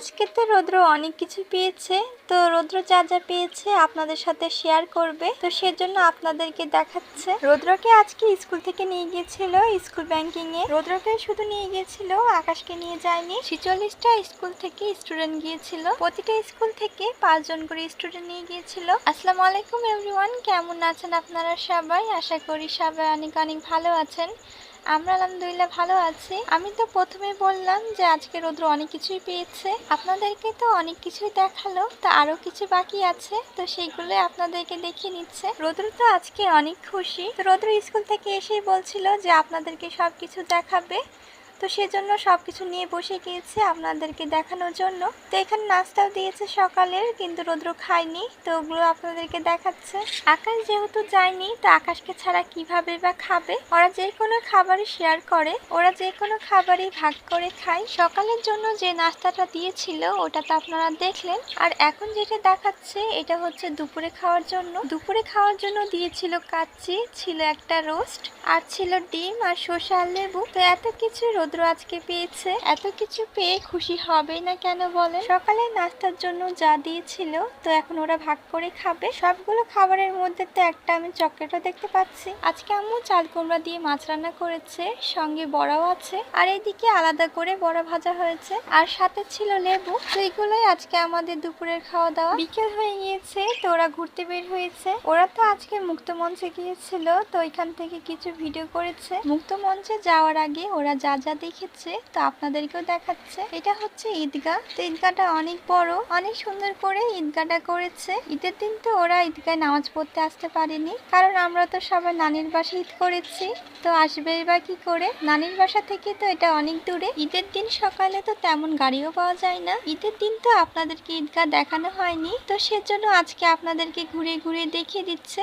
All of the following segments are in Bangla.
আজকে তো রৌদ্র অনেক কিছু পেয়েছে, তো রৌদ্র যা যা পেয়েছে আপনাদের সাথে শেয়ার করবে। তো সেজন্য আপনাদেরকে দেখাচ্ছে। রৌদ্রকে আজকে স্কুল থেকে নিয়ে গিয়েছিল স্কুল ব্যাংকিং এ। রৌদ্রকে শুধু নিয়ে গিয়েছিল, আকাশকে নিয়ে যায়নি। ছিচল্লিশটা স্কুল থেকে স্টুডেন্ট গিয়েছিল। প্রতিটা স্কুল থেকে পাঁচজন করে স্টুডেন্ট নিয়ে গিয়েছিল। আসসালামু আলাইকুম এভরিওয়ান কেমন আছেন আপনারা সবাই? আশা করি সবাই অনেক অনেক ভালো আছেন। আমরা আলহামদুলিল্লাহ ভালো আছি। আমি তো প্রথমে বললাম যে আজকে রোদ্র অনেক কিছুই পেয়েছে। আপনাদেরকে তো অনেক কিছুই দেখাল, তো আরও কিছু বাকি আছে, তো সেইগুলো আপনাদেরকে দেখিয়ে নিচ্ছে। রোদ্র তো আজকে অনেক খুশি। রৌদ্র স্কুল থেকে এসেই বলছিল যে আপনাদেরকে সব কিছু দেখাবে। তো সেজন্য সব কিছু নিয়ে বসে গিয়েছে আপনাদেরকে দেখানোর জন্য। তো এখানে নাস্তাও দিয়েছে সকালের, কিন্তু রৌদ্র খায়নি, তো ওগুলো আপনাদেরকে দেখাচ্ছে। আকাশ যেহেতু যায়নি, তো আকাশকে ছাড়া কীভাবে বা খাবে? ওরা যে কোনো খাবারই শেয়ার করে, ওরা যে কোনো খাবারই ভাগ করে খায়। সকালের জন্য যে নাস্তাটা দিয়েছিল ওটা তো আপনারা দেখলেন। আর এখন যেটা দেখাচ্ছে, এটা হচ্ছে দুপুরে খাওয়ার জন্য। দুপুরে খাওয়ার জন্য দিয়েছিল কাচ্চি, ছিল একটা রোস্ট আর ছিল ডিম আর শসা লেবু। তো এত কিছু রৌদ্র আজকে পেয়েছে? এত কিছু পেয়ে খুশি হবে না কেন বলে? সকালে নাস্তার জন্য যা দিয়েছিল, তো এখন ওরা ভাগ করে খাবে। সবগুলো খাবারের মধ্যে তো একটা আমি চকলেটও দেখতে পাচ্ছি। আজকে আম্মু চাল কুমড়া দিয়ে মাছ রান্না করেছে, সঙ্গে বড়াও আছে, আর এইদিকে আলাদা করে বড়া ভাজা হয়েছে, আর সাথে ছিল লেবু। তো এগুলোই আজকে আমাদের দুপুরের খাওয়া দাওয়া বিকেল হয়ে গিয়েছে, তো ওরা ঘুরতে বের হয়েছে। ওরা তো আজকে মুক্ত মঞ্চে গিয়েছিল, তো ওইখান থেকে কিছু ভিডিও করেছে। মুক্ত মঞ্চে যাওয়ার আগে ওরা যা যা দেখেছে, তো আপনাদেরকেও দেখাচ্ছে। এটা হচ্ছে ঈদগাহ। তো ঈদগাহটা অনেক বড়, অনেক সুন্দর করে ঈদগাহটা করেছে। ঈদের দিন তো ওরা ঈদগায় নামাজ পড়তে আসতে পারেনি, কারণ আমরা তো সবাই নানির বাসা ঈদ করেছি। তো আসবে বা কি করে? নানির বাসা থেকে তো এটা অনেক দূরে। ঈদের দিন সকালে তো তেমন গাড়িও পাওয়া যায় না। ঈদের দিন তো আপনাদেরকে ঈদগাহ দেখানো হয়নি। তো সেজন্য আজকে আপনাদেরকে ঘুরে ঘুরে দেখিয়ে দিচ্ছে।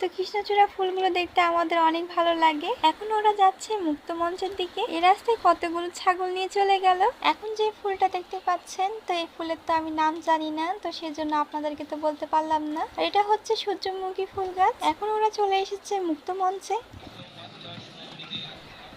তো কৃষ্ণচূড়া ফুলগুলো দেখতে আমাদের অনেক ভালো লাগে। এখন ওরা যাচ্ছে মুক্ত মঞ্চের দিকে। এ রাস্তায় কতগুলো ছাগল নিয়ে চলে গেল। এখন যে ফুলটা দেখতে পাচ্ছেন, তো এই ফুলের তো আমি নাম জানি না, তো সেজন্য আপনাদেরকে তো বলতে পারলাম না। আর এটা হচ্ছে সূর্যমুখী ফুল গাছ। এখন ওরা চলে এসেছে মুক্ত মঞ্চে।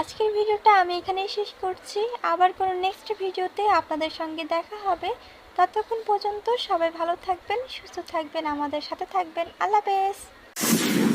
আজকের ভিডিওটা আমি এখানেই শেষ করছি। আবার কোনো নেক্সট ভিডিওতে আপনাদের সঙ্গে দেখা হবে। ততক্ষণ পর্যন্ত সবাই ভালো থাকবেন, সুস্থ থাকবেন, আমাদের সাথে থাকবেন। আল্লাহ হাফেজ। you